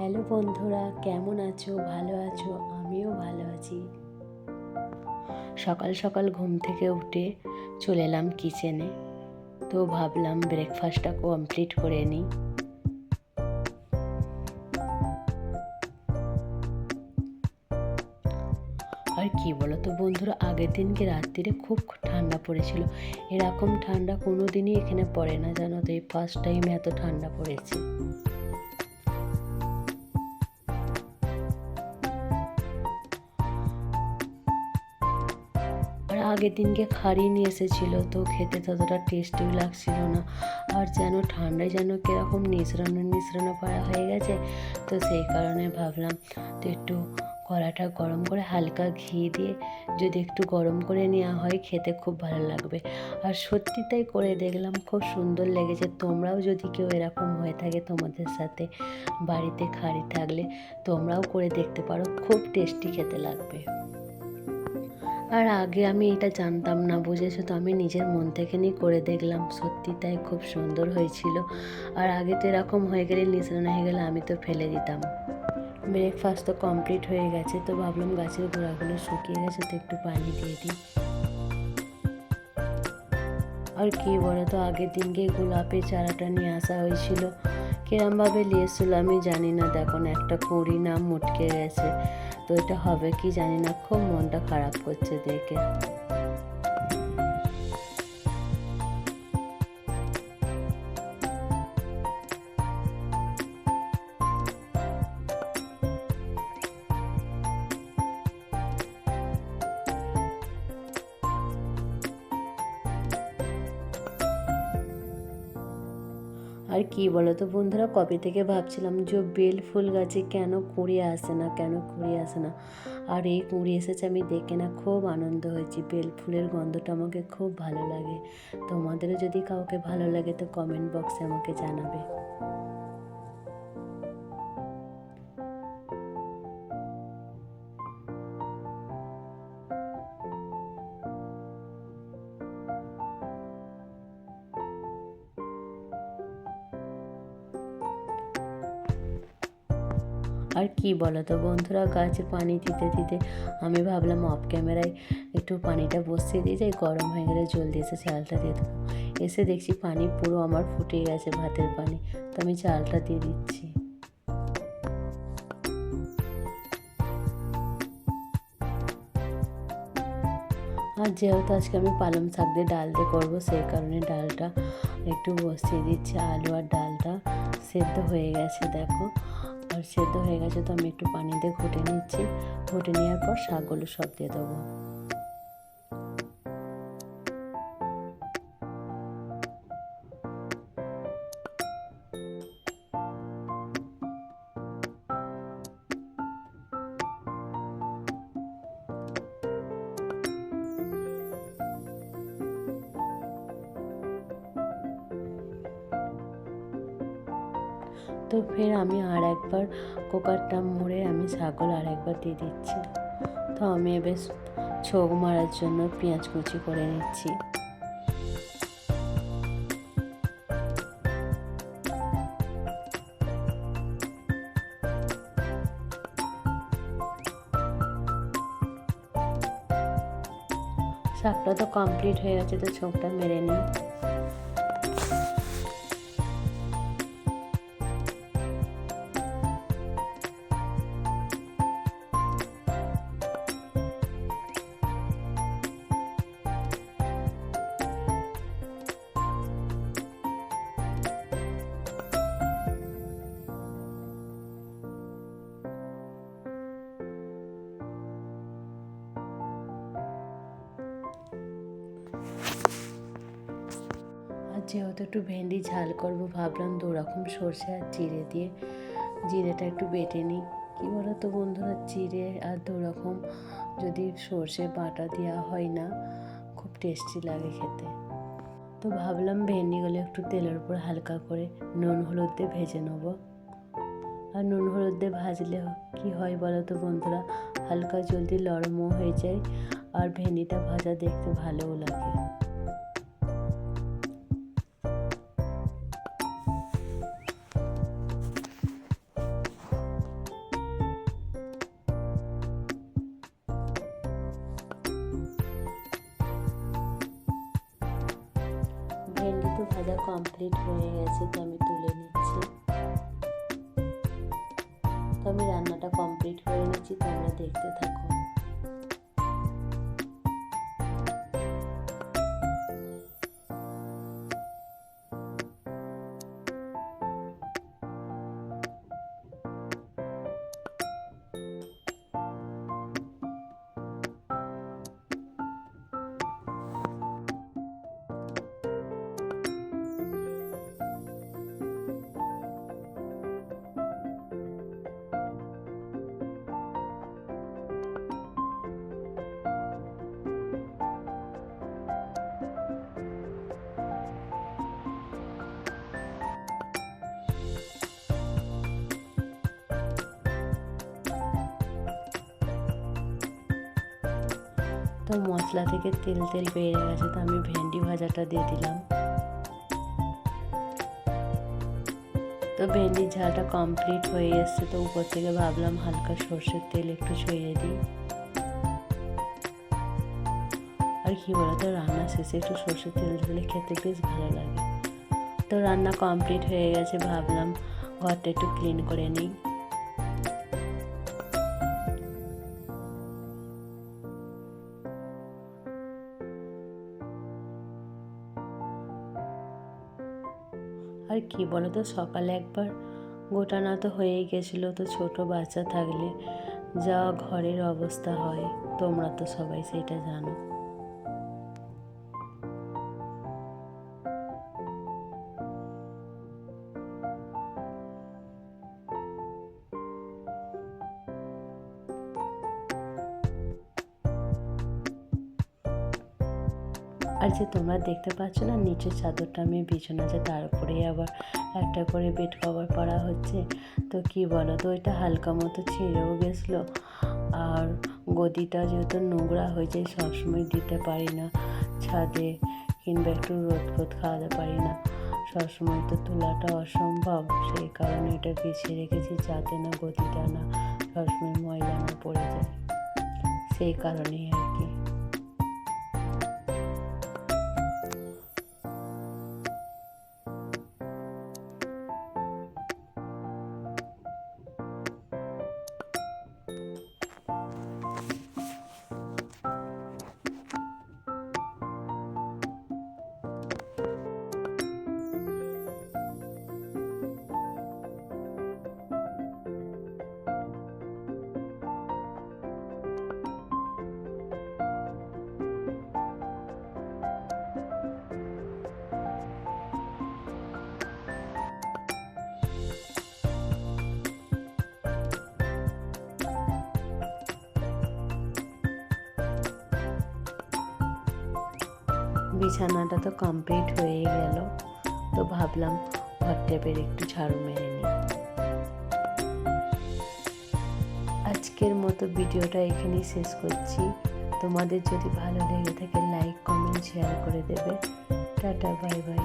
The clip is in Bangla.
হ্যালো বন্ধুরা, কেমন আছো? ভালো আছো? আমিও ভালো আছি। সকাল সকাল ঘুম থেকে উঠে চলে এলাম কিচেনে তো ভাবলাম ব্রেকফাস্টটা কমপ্লিট করে নিই। আর কি বলো তো বন্ধুরা, আগের দিনকে রাত্রিরে খুব ঠান্ডা পড়েছিল। এরকম ঠান্ডা কোনো দিনই এখানে পড়ে না, জানো তো? এই ফার্স্ট টাইম এত ঠান্ডা পড়েছে। আগের দিনকে খাড়ি নিয়ে এসেছিল। তো খেতে ততটা টেস্টিও লাগছিল না। আর যেন ঠান্ডায় যেন কীরকম নিঃসরানো নিঃসরানো পাড়া হয়ে গেছে, তো সেই কারণে ভাবলাম তো একটু কড়াটা গরম করে হালকা ঘি দিয়ে যদি একটু গরম করে নেওয়া হয়, খেতে খুব ভালো লাগবে। আর সত্যি তাই করে দেখলাম, খুব সুন্দর লেগেছে। তোমরাও যদি কেউ এরকম হয়ে থাকে তোমাদের সাথে বাড়িতে খাড়ি থাকলে তোমরাও করে দেখতে পারো, খুব টেস্টি খেতে লাগবে। আর আগে আমি এটা জানতাম না, বুঝেছ তো? আমি নিজের মন থেকে নিয়ে করে দেখলাম। সত্যি তাই খুব সুন্দর হয়েছিল। আর আগে তো এরকম হয়ে গেলে নিঃসরণ হয়ে গেলে আমি তো ফেলে দিতাম। ব্রেকফাস্ট তো কমপ্লিট হয়ে গেছে, তো ভাবলাম গাছের গোড়াগুলো শুকিয়ে গেছে, তো একটু পানি দিয়ে দিই। আর কি বলো তো আগের দিনকে গোলাপের চারাটা নিয়ে আসা হয়েছিল। কিরমভাবে নিয়েছিল আমি জানি না, দেখো একটা কুড়ি না, মুটকে গেছে। তো এটা হবে কি জানি না খুব মনটা খারাপ করছে দেখে। আর কি বলো তো বন্ধুরা, কবে থেকে ভাবছিলাম যে বেল ফুল গাছে কেন কুড়ি আসে না, কেন কুঁড়ি আসে না? আর এই কুঁড়ি এসেছে আমি দেখে না খুব আনন্দ হয়েছি। বেল ফুলের গন্ধটা আমাকে খুব ভালো লাগে। তোমাদেরও যদি কাউকে ভালো লাগে তো কমেন্ট বক্সে আমাকে জানাবে। আর কি বলো তো বন্ধুরা গাছে পানি দিতে দিতে আমি ভাবলাম অফ ক্যামেরায় একটু পানিটা বসিয়ে দিয়ে যাই, গরম হয়ে গেলে জলদি এসে চালটা দিয়ে দেবো। এসে দেখছি পানি পুরো আমার ফুটে গেছে ভাতের পানি, তো আমি চালটা দিয়ে দিচ্ছি। আর যেহেতু আজকে আমি পালং শাক দিয়ে ডাল দিয়ে করব, সেই কারণে ডালটা একটু বসিয়ে দিচ্ছি, আলু আর ডালটা সেদ্ধ হয়ে গেছে, দেখো। সেদ্ধ হয়ে গেছে, তো আমি একটু পানি দিয়ে ঘুটে নিচ্ছি। ঘুটে নেওয়ার পর শাকগুলো সব দিয়ে দেবো। তো ফের আমি আর একবার কুকারটা মুড়ে আমি ছাগল আর একবার দিয়ে দিচ্ছি। তো আমি বেশ ছোক মারার জন্য পেঁয়াজ কুচি করে নিচ্ছি। শাকটা তো কমপ্লিট হয়ে গেছে, তো ছোকটা মেরে নিই। যেহেতু একটু ভেন্ডি ঝাল করব, ভাবলাম দু রকম সর্ষে আর জিরে দিয়ে জিরেটা একটু বেটে নিই। কী বলো তো বন্ধুরা, জিরে আর দু রকম যদি সর্ষে বাটা দেওয়া হয় না, খুব টেস্টি লাগে খেতে। তো ভাবলাম ভেন্ডিগুলো একটু তেলের উপর হালকা করে নুন হলুদ দিয়ে ভেজে নেব। আর নুন হলুদ দিয়ে ভাজলে কি হয় বলো তো বন্ধুরা, হালকা জলদি নরমও হয়ে যায় আর ভেন্ডিটা ভাজা দেখতে ভালোও লাগে। তো ভাজা কমপ্লিট হয়ে গেছে, তো আমি তুলে নিচ্ছি। তো আমি রান্নাটা কমপ্লিট করে নিচ্ছি, তোমরা দেখতে থাকো। তো মশলা থেকে তেল তেল বেরিয়ে গেছে, তো আমি ভেন্ডি ভাজাটা দিয়ে দিলাম। তো ভেন্ডির ঝালটা কমপ্লিট হয়ে এসছে, তো উপর থেকে ভাবলাম হালকা সর্ষের তেল একটু ছড়িয়ে দিই। আর কি বলতো, রান্না শেষে একটু সর্ষের তেল দিলে খেতে বেশ ভালো লাগে। তো রান্না কমপ্লিট হয়ে গেছে, ভাবলাম ঘরটা একটু ক্লিন করে নিই। কি বলো তো সকালে একবার গোটানো তো হয়েই গেছিল তো ছোট বাচ্চা থাকলে। যা ঘরের অবস্থা হয়, তোমরা তো সবাই সেটা জানো। আর যে তোমরা দেখতে পাচ্ছ না, নিচের চাদরটা আমি বিছানা আছে তার উপরে আবার একটা করে বেড কভার করা হচ্ছে। তো কি বলো তো ওইটা হালকা মতো ছিঁড়েও গেছিল। আর গদিটা যেহেতু নোংরা হয়ে যায়, সবসময় দিতে পারি না। ছাদে কিংবা একটু রোদ ফোদ খাওয়াতে পারি না। সবসময় তো তোলাটা অসম্ভব। সেই কারণে এটা বিছিয়ে রেখেছি যাতে না গদিটা না সবসময় ময়লা না পড়ে যায়। সেই কারণেই আর বিছানাটা তো কমপ্লিট হয়ে গেল। তো ভাবলাম ঘর ট্যাপের একটু ঝাড়ু মেরে নিই। আজকের মতো ভিডিওটা এখানেই শেষ করছি। তোমাদের যদি ভালো লেগে থাকে লাইক কমেন্ট শেয়ার করে দেবে। Tata bye bye